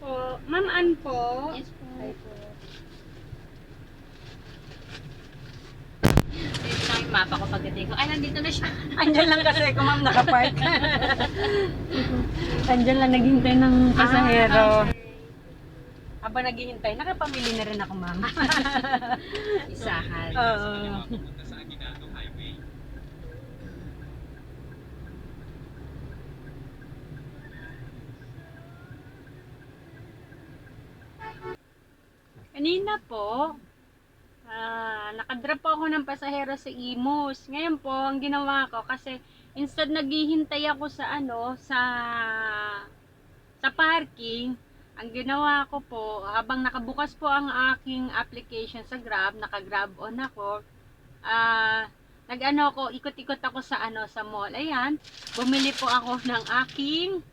po. Ma'am Ann po. Yes po. Hi po. Ito lang yung mapa ko pagdating ko. Ay, nandito na siya. Andyan lang kasi ako ma'am nakapark. Andyan lang naghihintay ng pasahero. Ah, okay. Habang naghihintay, nakapamili na rin ako ma'am. Isahan. Oo. Kanina po, ah, nakadrop po ako ng pasahero sa Imus. Ngayon po, ang ginawa ko, kasi instead naghihintay ako sa ano, sa sa parking, ang ginawa ko po, habang nakabukas po ang aking application sa Grab, naka-Grab on ako, ah, nag-ano ako, ikot-ikot ako sa ano, sa mall. Ayan, bumili po ako ng aking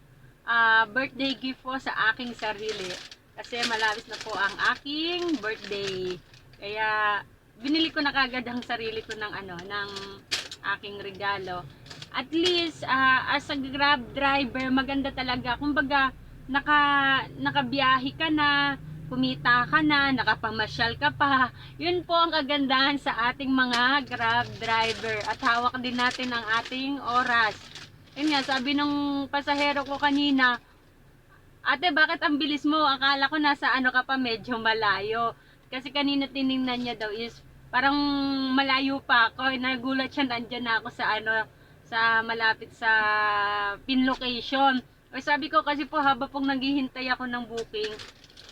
ah, birthday gift po sa aking sarili. Kasi malapit na po ang aking birthday. Kaya, binili ko na kagad ang sarili ko ng ano, ng aking regalo. At least, ah, as a Grab driver, maganda talaga. Kumbaga, naka, nakabiyahe ka na, kumita ka na, nakapamasyal ka pa. Yun po ang kagandahan sa ating mga Grab driver. At hawak din natin ang ating oras. Yun nga, sabi ng pasahero ko kanina, Ate, bakit ang bilis mo? Akala ko nasa ano ka pa, medyo malayo. Kasi kanina tiningnan niya daw is parang malayo pa ako. Nagulat siya, nandyan na ako sa ano, sa malapit sa pin location. O sabi ko kasi po haba pong naghihintay ako ng booking,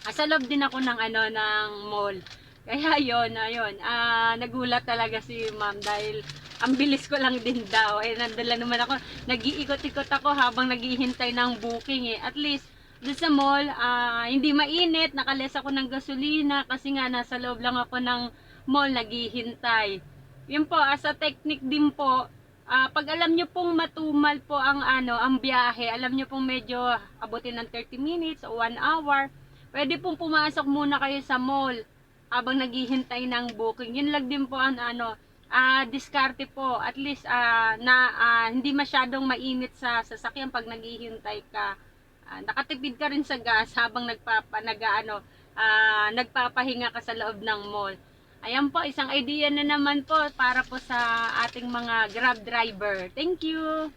asa loob din ako ng ano ng mall. Kaya yon ayun, ah nagulat talaga si ma'am dahil ang bilis ko lang din daw. Eh nandala naman ako, nag-iikot-ikot ako habang naghihintay ng booking eh. At least doon sa mall, ah, hindi mainit, nakalis ako ng gasolina kasi nga nasa loob lang ako ng mall naghihintay. Yun po, as a technique din po, ah, pag alam nyo pong matumal po ang ano, ang biyahe, alam nyo pong medyo abutin ng 30 minutes o 1 hour, pwede pong pumasok muna kayo sa mall habang naghihintay ng booking. Yun lang din po ang ano, ah diskarte po. At least ah, na ah, hindi masyadong mainit sa sasakyan pag naghihintay ka. Ah, nakatipid ka rin sa gas habang nagpapa nagaano ah, nagpapahinga ka sa loob ng mall. Ayan po, isang idea na naman po para po sa ating mga Grab driver. Thank you!